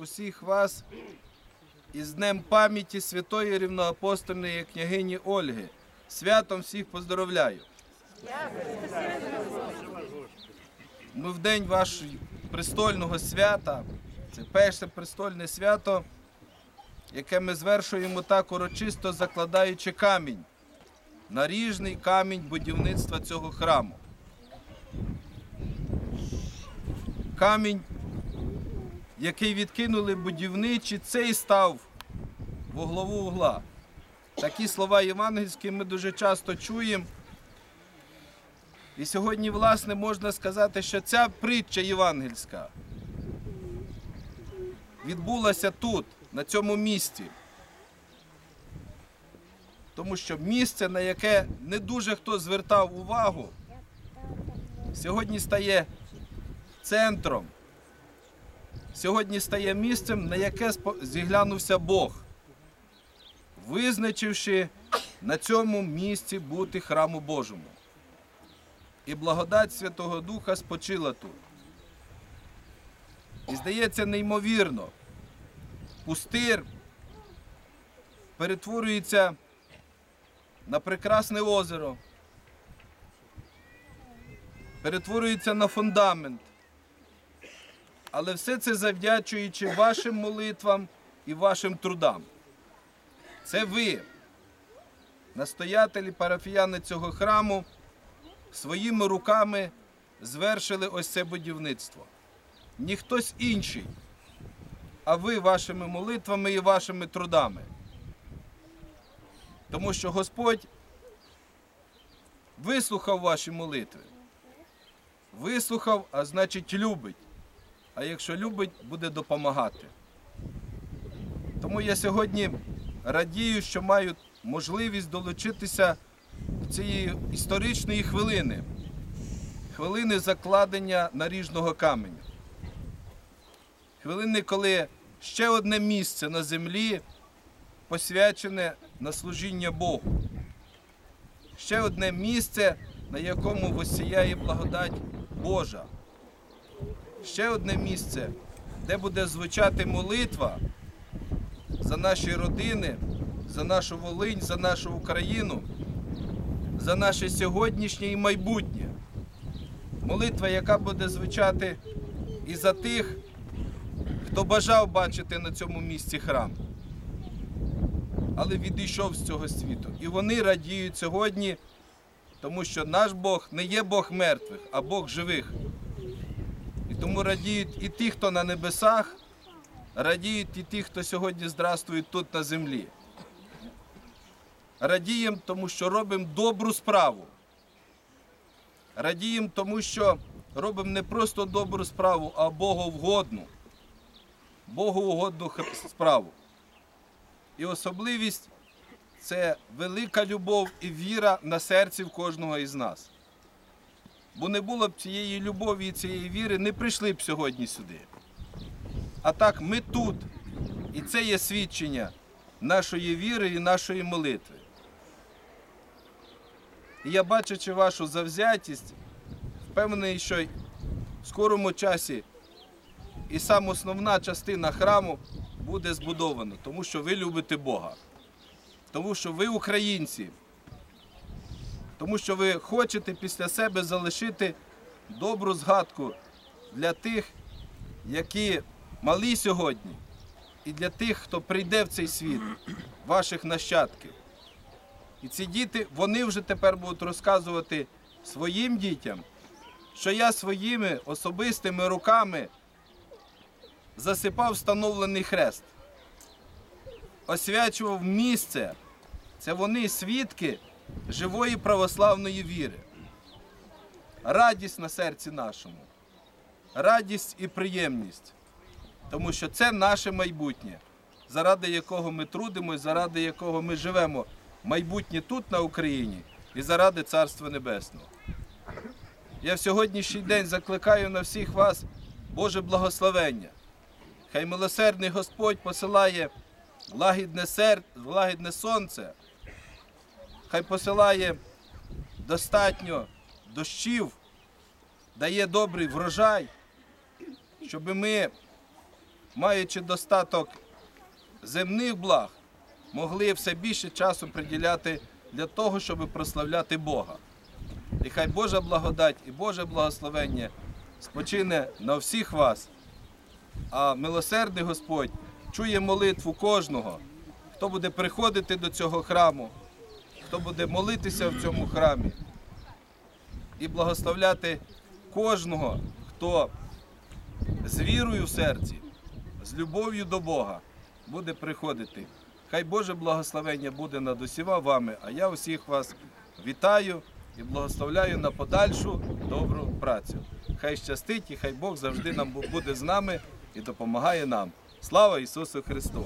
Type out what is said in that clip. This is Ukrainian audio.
усіх вас із Днем пам'яті святої рівноапостольної княгині Ольги. Святом всіх поздоровляю. Ми в день вашого престольного свята, це перше престольне свято, яке ми звершуємо так урочисто закладаючи камінь, наріжний камінь будівництва цього храму. Камінь який відкинули будівничі, цей став во главу угла. Такі слова євангельські ми дуже часто чуємо. І сьогодні, власне, можна сказати, що ця притча євангельська відбулася тут, на цьому місці. Тому що місце, на яке не дуже хто звертав увагу, сьогодні стає центром сьогодні стає місцем, на яке зіглянувся Бог, визначивши на цьому місці бути храму Божому. І благодать Святого Духа спочила тут. І здається неймовірно, пустир перетворюється на прекрасне озеро, перетворюється на фундамент. Але все це завдячуючи вашим молитвам і вашим трудам. Це ви, настоятелі парафіяни цього храму, своїми руками звершили ось це будівництво. Ні хтось інший, а ви вашими молитвами і вашими трудами. Тому що Господь вислухав ваші молитви. Вислухав, а значить любить а якщо любить, буде допомагати. Тому я сьогодні радію, що маю можливість долучитися до цієї історичної хвилини, хвилини закладення наріжного каменю. Хвилини, коли ще одне місце на землі посвячене на служіння Богу. Ще одне місце, на якому восіяє благодать Божа ще одне місце, де буде звучати молитва за наші родини, за нашу Волинь, за нашу Україну, за наше сьогоднішнє і майбутнє. Молитва, яка буде звучати і за тих, хто бажав бачити на цьому місці храм, але відійшов з цього світу. І вони радіють сьогодні, тому що наш Бог не є Бог мертвих, а Бог живих. Тому радіють і ті, хто на небесах, радіють і ті, хто сьогодні здравствує тут на землі. Радіємо, тому що робимо добру справу. Радіємо, тому що робимо не просто добру справу, а Боговгодну. Богоугодну х- справу. І особливість це велика любов і віра на серці в кожного із нас. Бо не було б цієї любові і цієї віри, не прийшли б сьогодні сюди. А так ми тут. І це є свідчення нашої віри і нашої молитви. І я бачачи вашу завзятість, впевнений, що в скорому часі і сам основна частина храму буде збудована, тому що ви любите Бога, тому що ви українці, тому що ви хочете після себе залишити добру згадку для тих, які малі сьогодні, і для тих, хто прийде в цей світ, ваших нащадків. І ці діти, вони вже тепер будуть розказувати своїм дітям, що я своїми особистими руками засипав встановлений хрест, освячував місце. Це вони свідки живої православної віри. Радість на серці нашому, радість і приємність, тому що це наше майбутнє, заради якого ми трудимося, заради якого ми живемо майбутнє тут, на Україні, і заради Царства Небесного. Я в сьогоднішній день закликаю на всіх вас Боже благословення. Хай милосердний Господь посилає лагідне, сер... лагідне сонце, хай посилає достатньо дощів, дає добрий врожай, щоб ми маючи достаток земних благ, могли все більше часу приділяти для того, щоб прославляти Бога. І хай Божа благодать і Боже благословення спочине на всіх вас. А милосердний Господь чує молитву кожного, хто буде приходити до цього храму, хто буде молитися в цьому храмі і благословляти кожного, хто з вірою в серці, з любов'ю до Бога буде приходити. Хай Боже благословення буде над усіма вами, а я усіх вас вітаю і благословляю на подальшу добру працю. Хай щастить і хай Бог завжди нам буде з нами і допомагає нам. Слава Ісусу Христу!